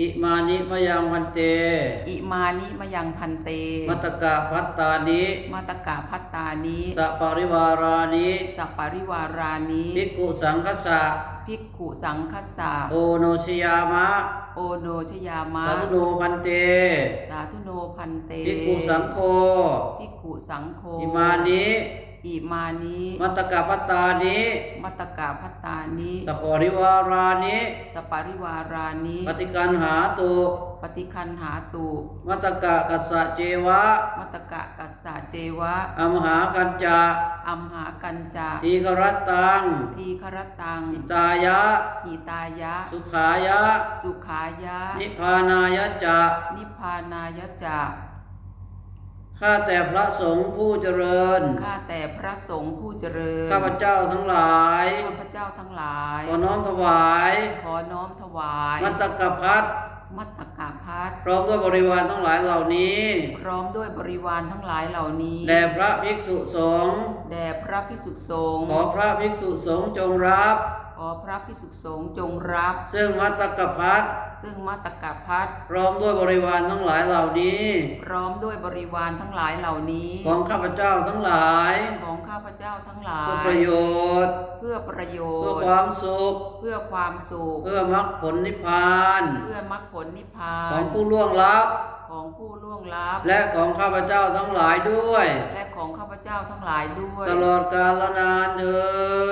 อิมานิมะยังพันเต อิมานิมยังพันเต มัตตกะพัตตานิ มาตกะพัตตานิสัปริวารานิสัปปริวารานิภิกขุสังคสะภิกขุสังคัสสะโอโนชยามะ โอโนชยามะสัตุโนพันเต สาธุโนพันเตภิกขุสังโฆภิกขุสังโฆอิมานิ อิมานิมัตตกะพัตตานิมัตตกะพัตตานิสัปริวารานิสัปปริวารานิปฏิกันหาตุปฏิคันหาตุมัตตกะกัสสะเจวะ มัตตกะกัสสะเจวะอมหากัญจาอัมหากัญจาทีกรัตตัง ทีครตังอิตายะหิตายะ สุขายะ สุขายะ นิพพานายะจะ นิพพานายจะ ข้าแต่พระสงฆ์ผู้เจริญ ข้าแต่พระสงฆ์ผู้เจริญ ข้าพเจ้าทั้งหลาย ข้าพเจ้าทั้งหลาย ขอน้อมถวาย ขอน้อมถวาย มัตตกพัฒมัตตกะพัดพร้อมด้วยบริวารทั้งหลายเหล่านี้ พร้อมด้วยบริวารทั้งหลายเหล่านี้ แด่พระภิกษุสงฆ์ แด่พระพิสุสงฆ์ ขอพระภิกษุสงฆ์จงรับ ขอพระพิสุสงฆ์จงรับ ซึ่งมัตตกพัฒ ซึ่งมัตตกะพัดพร้อมด้วยบริวารทั้งหลายเหล่านี้ พร้อมด้วยบริวารทั้งหลายเหล่านี้ ของข้าพเจ้าทั้งหลาย ของข้าพเจ้าทั้งหลาเพื่อยประโยชน์ เพื่อประโยเพื่อชน์ความสุข เพื่อความสุข เพื่อมรรคผลนิพพาน เพื่อมรรคผลนิพพาของนผู้ล่วงลับ ของผู้ล่วงลับ และของข้าพเจ้าทั้งหลายด้วย และของข้าพเจ้าทั้งหลายด้วย ตลอดกาลนานเทินตลอด